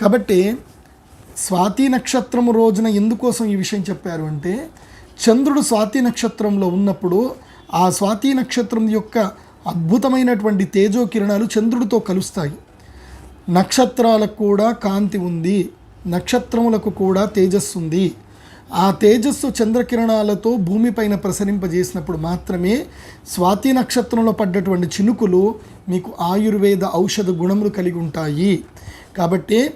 కాబట్టి స్వాతి నక్షత్రము రోజున ఎందుకోసం ఈ విషయం చెప్పారు అంటే చంద్రుడు స్వాతి నక్షత్రంలో ఉన్నప్పుడు ఆ స్వాతి నక్షత్రం యొక్క అద్భుతమైనటువంటి తేజో కిరణాలు చంద్రుడితో కలుస్తాయి. నక్షత్రాలకు కూడా కాంతి ఉంది నక్షత్రములకు కూడా తేజస్సు ఉంది. ఆ తేజస్సు చంద్రకిరణాలతో భూమిపైన ప్రసరింపజేసినప్పుడు మాత్రమే స్వాతి నక్షత్రంలో పడ్డటువంటి చినుకులు మీకు ఆయుర్వేద ఔషధ గుణములు కలిగి ఉంటాయి. కాబట్టి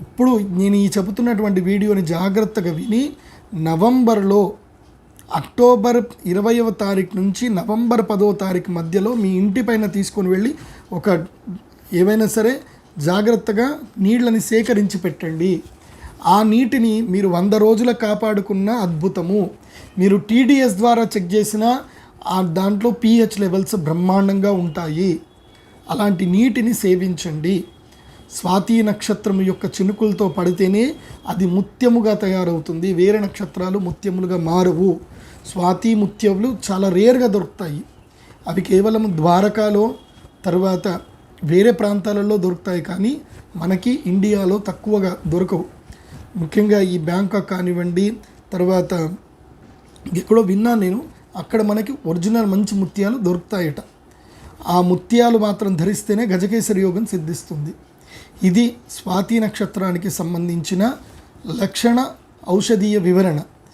ఇప్పుడు నేను ఈ చెబుతున్నటువంటి వీడియోని జాగ్రత్తగా విని నవంబర్లో అక్టోబర్ ఇరవైవ తారీఖు నుంచి నవంబర్ పదో తారీఖు మధ్యలో మీ ఇంటి పైన తీసుకొని వెళ్ళి ఒక ఏవైనా సరే జాగ్రత్తగా నీళ్ళని సేకరించి పెట్టండి. ఆ నీటిని మీరు వంద రోజుల కాపాడుకున్న అద్భుతము. మీరు టీడీఎస్ ద్వారా చెక్ చేసిన ఆ దాంట్లో పిహెచ్ లెవెల్స్ బ్రహ్మాండంగా ఉంటాయి. అలాంటి నీటిని సేవించండి. స్వాతి నక్షత్రం యొక్క చినుకులతో పడితేనే అది ముత్యముగా తయారవుతుంది. వేరే నక్షత్రాలు ముత్యములుగా మారవు. స్వాతి ముత్యములు చాలా రేర్గా దొరుకుతాయి. అవి కేవలం ద్వారకాలో తర్వాత వేరే ప్రాంతాలలో దొరుకుతాయి కానీ మనకి ఇండియాలో తక్కువగా దొరకవు. ముఖ్యంగా ఈ బ్యాంకాక్ కానివ్వండి తర్వాత ఎక్కడో విన్నాను నేను అక్కడ మనకి ఒరిజినల్ మంచి ముత్యాలు దొరుకుతాయట. ఆ ముత్యాలు మాత్రం ధరిస్తేనే గజకేసరి యోగం సిద్ధిస్తుంది. ఇది స్వాతి నక్షత్రానికి సంబంధించిన లక్షణ ఔషధీయ వివరణ.